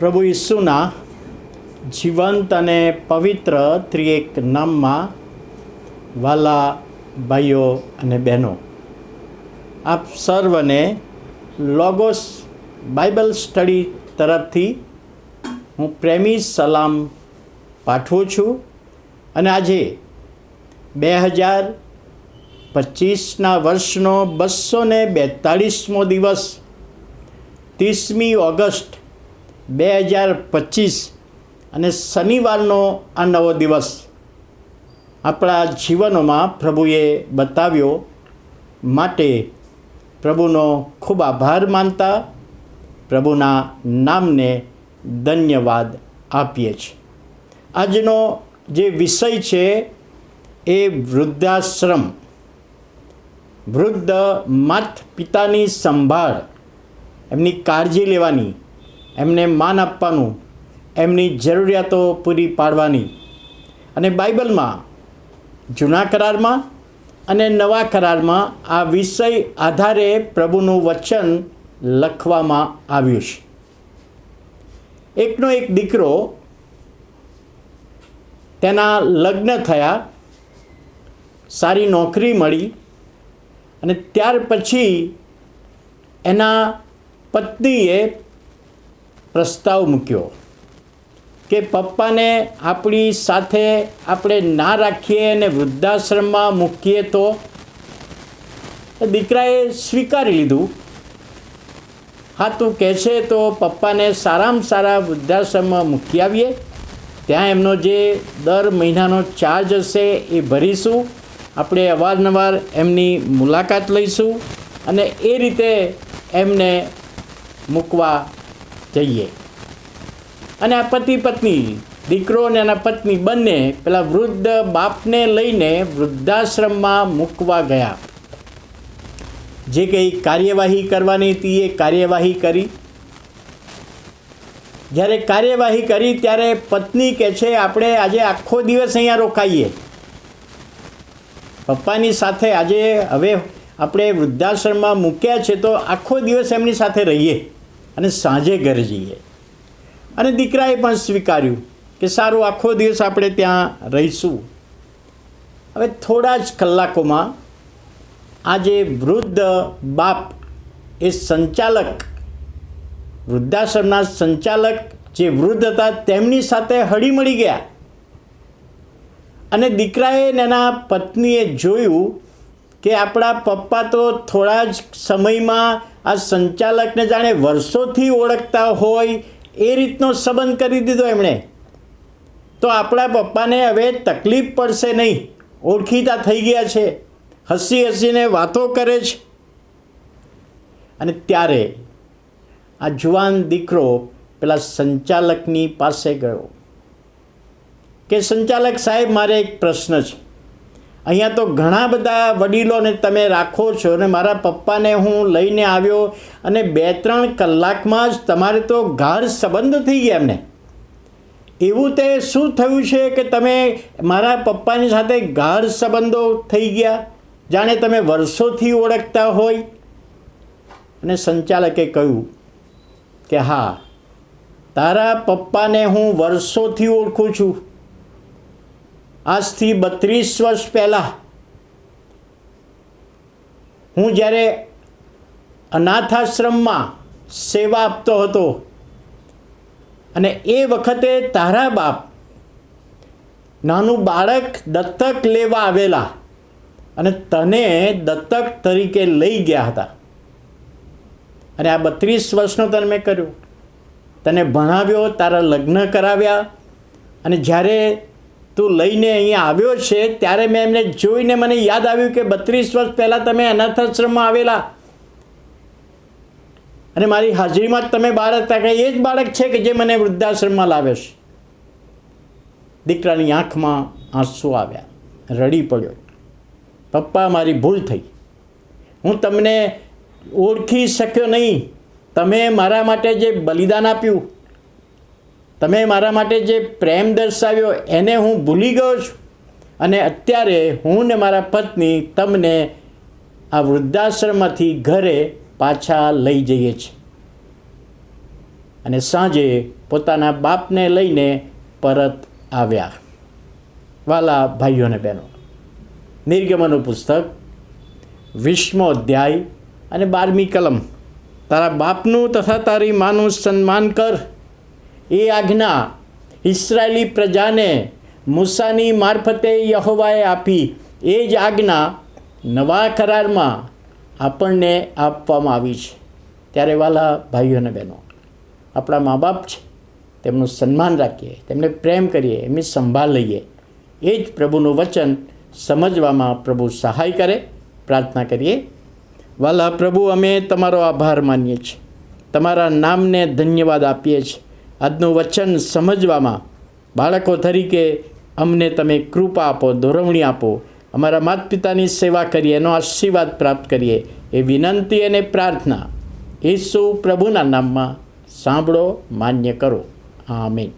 પ્રભુ ઈસુના જીવંત અને પવિત્ર ત્રિએક નામમાં વાલા ભાઈઓ અને બહેનો, આપ સર્વને લોગોસ બાઇબલ સ્ટડી તરફથી હું પ્રેમી સલામ પાઠવું છું અને આજે બે હજાર પચીસના વર્ષનો બસો ને બેતાળીસમો દિવસ, ત્રીસમી ઓગસ્ટ બે હજાર પચીસ અને શનિવારનો આ નવો દિવસ આપણા જીવનોમાં પ્રભુએ બતાવ્યો માટે પ્રભુનો ખૂબ આભાર માનતા પ્રભુના નામને ધન્યવાદ આપીએ છીએ. આજનો જે વિષય છે એ વૃદ્ધાશ્રમ. વૃદ્ધ માત પિતાની સંભાળ. એમની કાળજી લેવાની. એમને માન આપવાનું, એમની જરૂરિયાતો પૂરી પાડવાની. અને બાઇબલમાં જૂના કરારમાં અને નવા કરારમાં આ વિષય આધારે પ્રભુનું વચન લખવામાં આવ્યું છે. એકનો એક દીકરો તેના લગ્ન થયા, સારી નોકરી મળી અને ત્યાર પછી એના પત્નીએ પ્રસ્તાવ મૂક્યો કે પપ્પાને આપણી સાથે આપણે ના રાખીએ અને વૃદ્ધાશ્રમમાં મૂકીએ તો? દીકરાએ સ્વીકારી લીધું. હા, તું કહેશે તો પપ્પાને સારામાં સારા વૃદ્ધાશ્રમમાં મૂકી આવીએ. ત્યાં એમનો જે દર મહિનાનો ચાર્જ હશે એ ભરીશું. આપણે અવારનવાર એમની મુલાકાત લઈશું અને એ રીતે એમને મૂકવા જઈએ. અને આ પતિ પત્ની, દીકરો અને એના પત્ની બંને પેલા વૃદ્ધ બાપને લઈને વૃદ્ધાશ્રમમાં મૂકવા ગયા. જે કંઈ કાર્યવાહી કરવાની હતી એ કાર્યવાહી કરી. જ્યારે કાર્યવાહી કરી ત્યારે પત્ની કહે છે, આપણે આજે આખો દિવસ અહીંયા રોકાઈએ. પપ્પાની સાથે આજે હવે આપણે વૃદ્ધાશ્રમમાં મૂક્યા છે તો આખો દિવસ એમની સાથે રહીએ. અને સાંજે ઘરે જઈએ. અને દીકરાએ પણ સ્વીકાર્યું કે સારું આખો દિવસ આપણે ત્યાં રહીશું. હવે થોડા જ કલાકોમાં આ જે વૃદ્ધ બાપ એ સંચાલક, વૃદ્ધાશ્રમના સંચાલક જે વૃદ્ધ હતા તેમની સાથે હળીમળી ગયા. અને દીકરાએ એના પત્નીએ જોયું કે આપણા પપ્પા તો થોડા જ સમયમાં આ સંચાલકને જાણે વર્ષોથી ઓળખતા હોય એ રીતનો સંબંધ કરી દીધો એમણે. તો આપણા પપ્પાને હવે તકલીફ પડશે નહીં. ઓળખીતા થઈ ગયા છે. હસી હસીને વાતો કરે છે. અને ત્યારે આ જુવાન દીકરો પેલા સંચાલકની પાસે ગયો. કે સંચાલક સાહેબ, મારે એક પ્રશ્ન છે. અહીંયા તો ઘણા બધા વડીલોને તમે રાખો છો અને મારા પપ્પાને હું લઈને આવ્યો અને બે ત્રણ કલાકમાં જ તમારે તો ગાઢ સંબંધ થઈ ગયા એમને. એવું તે શું થયું છે કે તમે મારા પપ્પાની સાથે ગાઢ સંબંધો થઈ ગયા? જાણે તમે વર્ષોથી ઓળખતા હોય. અને સંચાલકે કહ્યું કે હા, તારા પપ્પાને હું વર્ષોથી ઓળખું છું. આજથી બત્રીસ વર્ષ પહેલાં હું જ્યારે અનાથાશ્રમમાં સેવા આપતો હતો અને એ વખતે તારા બાપ નાનું બાળક દત્તક લેવા આવેલા અને તને દત્તક તરીકે લઈ ગયા હતા. અને આ બત્રીસ વર્ષનો તને મેં કર્યું. તને ભણાવ્યો, તારા લગ્ન કરાવ્યા અને જ્યારે તું લઈને અહીંયા આવ્યો છે, ત્યારે મેં એમને જોઈને મને યાદ આવ્યું કે બત્રીસ વર્ષ પહેલાં તમે અનાથાશ્રમમાં આવેલા. અને મારી હાજરીમાં જ તમે બાળક હતા કે એ જ બાળક છે કે જે મને વૃદ્ધાશ્રમમાં લાવે છે? દીકરાની આંખમાં આંસુ આવ્યા, રડી પડ્યો. પપ્પા, મારી ભૂલ થઈ. હું તમને ઓળખી શક્યો નહીં. તમે મારા માટે જે બલિદાન આપ્યું તમે મારા માટે જે પ્રેમ દર્શાવ્યો એને હું ભૂલી ગયો છું. અને અત્યારે હું ને મારા પત્ની તમને આ વૃદ્ધાશ્રમમાંથી ઘરે પાછા લઈ જઈએ છીએ. અને સાંજે પોતાના બાપને લઈને પરત આવ્યા. વાલા ભાઈઓ અને બહેનો, નિર્ગમનનું પુસ્તક વીસમો અધ્યાય અને બારમી કલમ. તારા બાપનું તથા તારી માનું સન્માન કર. એ આજ્ઞા ઇસરાયેલી પ્રજાને મૂસાની મારફતે યહોવાએ આપી. એ જ આજ્ઞા નવા કરારમાં આપણને આપવામાં આવી છે. ત્યારે વાલા ભાઈઓ અને બહેનો, આપણા મા બાપ છે, તેમનું સન્માન રાખીએ, તેમને પ્રેમ કરીએ, એમની સંભાળ લઈએ. એ જ પ્રભુનું વચન સમજવામાં પ્રભુ સહાય કરે, પ્રાર્થના કરીએ. વાલા પ્રભુ, અમે તમારો આભાર માનીએ છીએ. તમારા નામને ધન્યવાદ આપીએ છીએ. આજનું વચન સમજવામાં બાળકો તરીકે અમને તમે કૃપા આપો, ધોરવણી આપો. અમારા માતા પિતાની સેવા કરીએ, એનો આશીર્વાદ પ્રાપ્ત કરીએ. એ વિનંતી અને પ્રાર્થના ઈસુ પ્રભુના નામમાં સાંભળો, માન્ય કરો. આમીન.